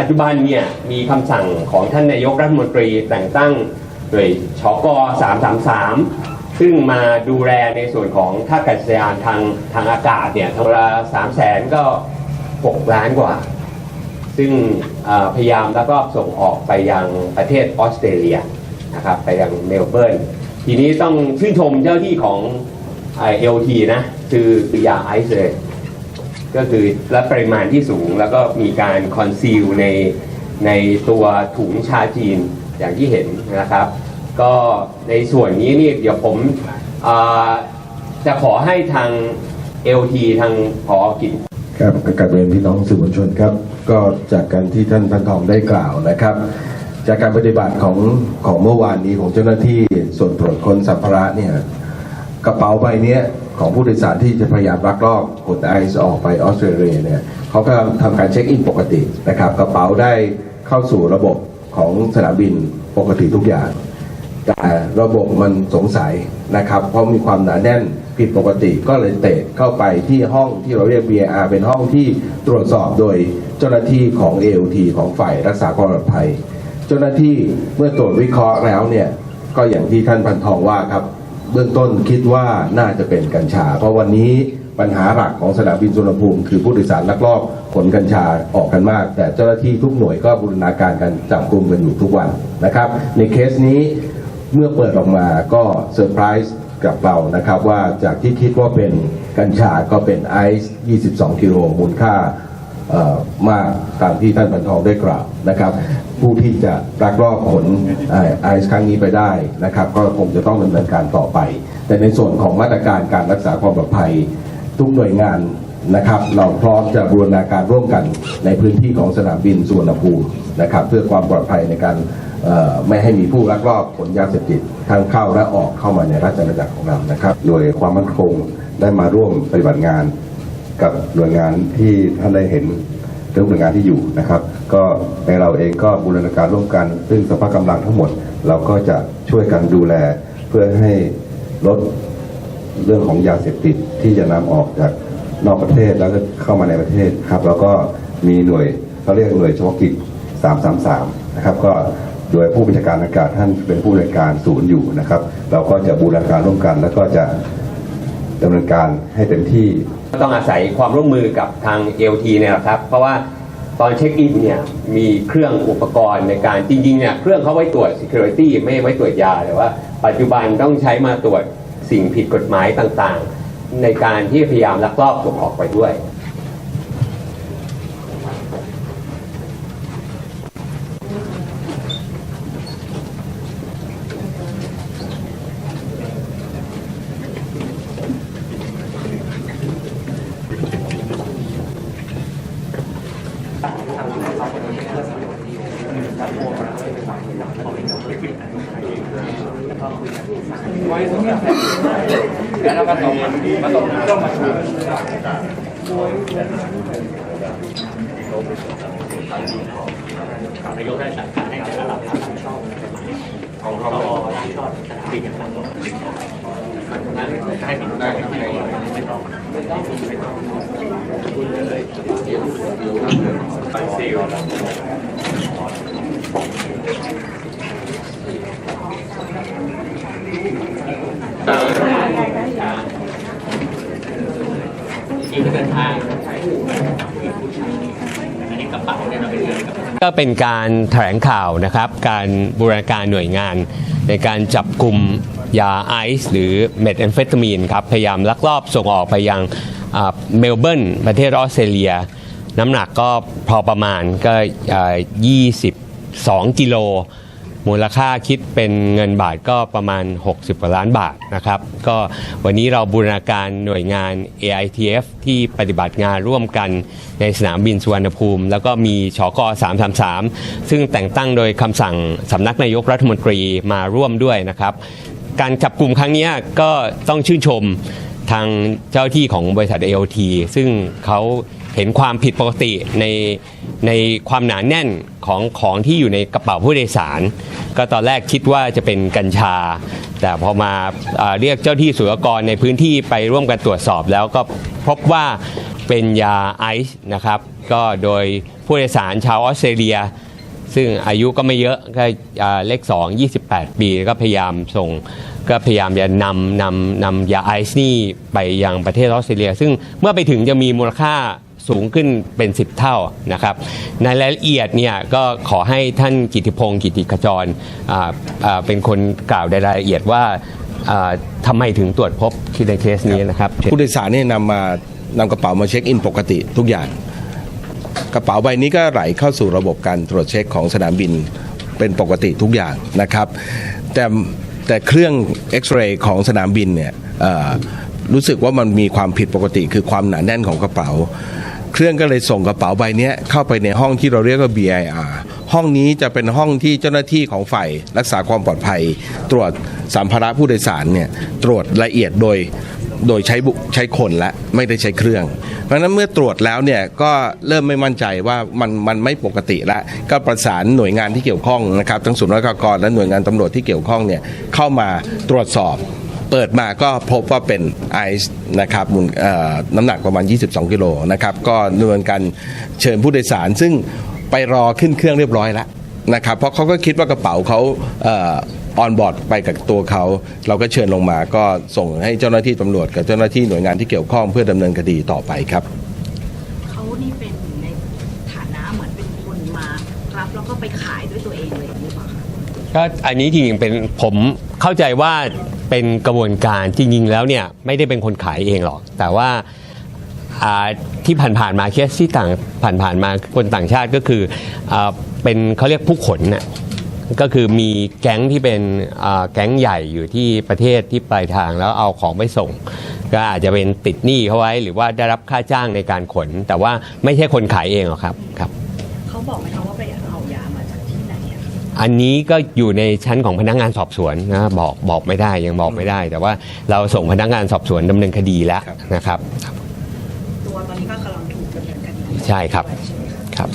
ปัจจุบันเนี่ยมีคำสั่งของท่านนายกรัฐมนตรีแต่งตั้งโดยชก333 ซึ่งมาดูแลในส่วนของท่าอากาศยานทางทางอากาศเนี่ยทางละสามแสนก็6ล้านกว่า ซึ่งพยายามแล้วก็ส่งออกไปยังประเทศออสเตรเลียนะครับไปยังเมลเบิร์นทีนี้ต้องชื่นชมเจ้าที่ของเอลทีนะ คือคือยาไอซ์เลย ก็คือและปริมาณที่สูง แล้วก็มีการคอนซีลในในตัวถุงชาจีนอย่างที่เห็นนะครับ ก็ในส่วนนี้นี่เดี๋ยวผมจะขอให้ทาง LT ทางพอกิจครับกับเรียนพี่น้องสื่อมวลชนครับ ก็จากการที่ท่านพันทองได้กล่าวนะครับ จากการปฏิบัติของของเมื่อวานนี้ของเจ้าหน้าที่ส่วนตรวจคนสัมภาระเนี่ยกระเป๋าใบเนี้ย ของผู้โดยสารที่จะพยายามลักลอบขนไอซ์ออกไปออสเตรเลียเนี่ยเขาก็ทำการเช็คอินปกตินะครับกระเป๋าได้เข้าสู่ระบบของสนามบินปกติทุกอย่าง แต่ระบบมันสงสัยนะครับ เพราะมีความหนาแน่นผิดปกติก็เลยเตะเข้าไปที่ห้องที่เราเรียก BAR เป็นห้องที่ตรวจสอบโดยเจ้าหน้าที่ของ AOT ของฝ่ายรักษาความปลอดภัย เจ้าหน้าที่เมื่อตรวจวิเคราะห์แล้วเนี่ยก็อย่างที่ท่านพันทองว่าครับ เบื้องต้นคิดว่าน่าจะเป็นกัญชา เพราะวันนี้ปัญหาหลักของสนามบินสุวรรณภูมิ คือผู้โดยสารลักลอบขนกัญชาออกกันมาก แต่เจ้าหน้าที่ทุกหน่วยก็บูรณาการกันจับกลุ่มกันอยู่ทุกวันนะครับ ในเคสนี้เมื่อเปิดออกมาก็เซอร์ไพรส์กับเรานะครับว่าจากที่คิดว่าเป็นกัญชาก็เป็นไอซ์ 22 กิโลมูลค่า มากตามที่ท่านบรรทองได้กล่าวนะครับ ผู้ที่จะลักลอบขนไอซ์ครั้งนี้ไปได้นะครับ ก็คงจะต้องดำเนินการต่อไป แต่ในส่วนของมาตรการการรักษาความปลอดภัย ทุกหน่วยงานนะครับเราพร้อมจะบูรณาการร่วมกันในพื้นที่ของสนามบินสุวรรณภูมินะครับ เพื่อความปลอดภัยในการไม่ให้มีผู้ลักลอบขนยาเสพติดทั้งเข้าและออกเข้ามาในราชอาณาจักรของเรานะครับหน่วยความมั่นคงได้มาร่วมปฏิบัติงาน กับหน่วยงานที่ท่านได้เห็นทุกหน่วยงานที่อยู่นะครับ ก็ในเราเองก็บูรณาการร่วมกัน ซึ่งสภาพกำลังทั้งหมด เราก็จะช่วยกันดูแลเพื่อให้ลดเรื่องของยาเสพติดที่จะนำออกจากนอกประเทศแล้วก็เข้ามาในประเทศครับ แล้วก็มีหน่วยเขาเรียกหน่วยเฉพาะกิจ 333 นะครับ ก็โดยผู้บัญชาการอากาศท่านเป็นผู้บริการศูนย์อยู่นะครับ เราก็จะบูรณาการร่วมกัน แล้วก็จะ ดำเนินการให้เต็มที่ ต้องอาศัยความร่วมมือกับทาง LT เนี่ยแหละครับ เพราะว่าตอนเช็คอินเนี่ยมีเครื่องอุปกรณ์ในการจริงๆเนี่ยเครื่องเขาไว้ตรวจ Security ไม่ไว้ตรวจยาแต่ว่า ปัจจุบันต้องใช้มาตรวจสิ่งผิดกฎหมายต่างๆ ในการที่พยายามลักลอบส่งออกไปด้วย แล้วเราก็ตกมาตกต้องมาชูนายกได้สั่งการให้แต่ละหลักรับผิดชอบของเรารับผิดชอบสนามบินอย่างนั้นนั้นให้ผิดได้ครับไม่ต้องไม่ต้องไม่ต้องคุณเลยไปซีลอีกเดี๋ยเราไปเดิน ก็เป็นการแถลงข่าวนะครับ การบูรณาการหน่วยงาน ในการจับกลุ่มยาไอซ์หรือเมทแอมเฟตามีนครับ พยายามลักลอบส่งออกไปยังเมลเบิร์นประเทศออสเตรเลีย น้ำหนักก็พอประมาณก็อ่ 2 กิโล มูลค่าคิดเป็นเงินบาทก็ประมาณ 60 กว่าล้านบาทนะครับ ก็วันนี้เราบูรณาการหน่วยงาน AITF ที่ปฏิบัติงานร่วมกันในสนามบินสุวรรณภูมิ แล้วก็มีชก333 ซึ่งแต่งตั้งโดยคำสั่งสำนักนายกรัฐมนตรีมาร่วมด้วยนะครับ การจับกลุ่มครั้งนี้ก็ต้องชื่นชมทางเจ้าที่ของบริษัท AOT ซึ่งเขา ห็นความผิดปกติในในความหนาแน่นของของที่อยู่ในกระเป๋าผู้โดยสาร ก็ตอนแรกคิดว่าจะเป็นกัญชา แต่พอมาเอเรียกเจ้าที่ศุลกรในพื้นที่ไปร่วมกันตรวจสอบแล้วก็พบว่าเป็นยาไอซ์นะครับ ก็โดยผู้โดยสารชาวออสเตรเลีย ซึ่งอายุก็ไม่เยอะก็อ่เลข 2 28 ปีก็พยายามส่งก็พยายามจะนำนำนำยาไอซ์นี่ไปยังประเทศออสเตรเลีย ซึ่งเมื่อไปถึงจะมีมูลค่า สูงขึ้นเป็น 10 เท่านะครับ ในรายละเอียดเนี่ยก็ขอให้ท่านกิติพงศ์กิติขจรเป็นคนกล่าวในรายละเอียดว่าทำไมถึงตรวจพบที่ในเคสนี้นะครับผู้โดยสารเนี่ยนำมานำกระเป๋ามาเช็คอินปกติทุกอย่าง กระเป๋าใบนี้ก็ไหลเข้าสู่ระบบการตรวจเช็คของสนามบินเป็นปกติทุกอย่างนะครับ แต่แต่เครื่องเอ็กซเรย์ของสนามบินเนี่ย รู้สึกว่ามันมีความผิดปกติคือความหนาแน่นของกระเป๋า เครื่องก็เลยส่งกระเป๋าใบนี้เข้าไปในห้องที่เราเรียกว่า BIR ห้องนี้จะเป็นห้องที่เจ้าหน้าที่ของฝ่ายรักษาความปลอดภัย ตรวจสัมภาระผู้โดยสารเนี่ยตรวจละเอียดโดยโดยใช้บุใช้คนและไม่ได้ใช้เครื่อง เพราะฉะนั้นเมื่อตรวจแล้วเนี่ยก็เริ่มไม่มั่นใจว่ามันมันไม่ปกติล้วก็ประสานหน่วยงานที่เกี่ยวข้องนะครับทั้งศูนย์รักษากรและหน่วยงานตำรวจที่เกี่ยวข้องเนี่ยเข้ามาตรวจสอบ เปิดมาก็พบว่าเป็นไอซ์นะครับมูลเอ่อน้ำหนักประมาณ 22 กิโลนะครับก็ดำเนินการเชิญผู้โดยสาร ซึ่งไปรอขึ้นเครื่องเรียบร้อยแล้วนะครับเพราะเขาก็คิดว่ากระเป๋าเขาเออนบอร์ดไปกับตัวเขา เราก็เชิญลงมาก็ส่งให้เจ้าหน้าที่ตำรวจกับเจ้าหน้าที่หน่วยงานที่เกี่ยวข้องเพื่อดำเนินคดีต่อไปครับเขานี่เป็นในฐานะเหมือนเป็นคนมารับแล้วก็ไปขายด้วยตัวเองเลยหรือเปล่าคะก็อันนี้จริงๆเป็นผม เข้าใจว่าเป็นกระบวนการจริงๆแล้วเนี่ยไม่ได้เป็นคนขายเองหรอก แต่ว่าที่ผ่านๆมาเคสที่ต่างผ่านๆมาคนต่างชาติก็คืออเป็นเขาเรียกผู้ขนน่ะก็คือมีแก๊งที่เป็นแก๊งใหญ่อยู่ที่ประเทศที่ปลายทางแล้วเอาของไปส่ง ก็อาจจะเป็นติดหนี้เขาไว้ หรือว่าได้รับค่าจ้างในการขน แต่ว่าไม่ใช่คนขายเองหรอกครับครับเขาบอกไหมคะ อะคะอันนี้ก็อยู่ในชั้นของพนักงานสอบสวนนะบอกบอกไม่ได้ยังบอกไม่ได้ แต่ว่าเราส่งพนักงานสอบสวนดำเนินคดีแล้วนะครับ ตัวตอนนี้ก็กำลังถูกดำเนินคดีใช่ครับใช่ไหมคะครับ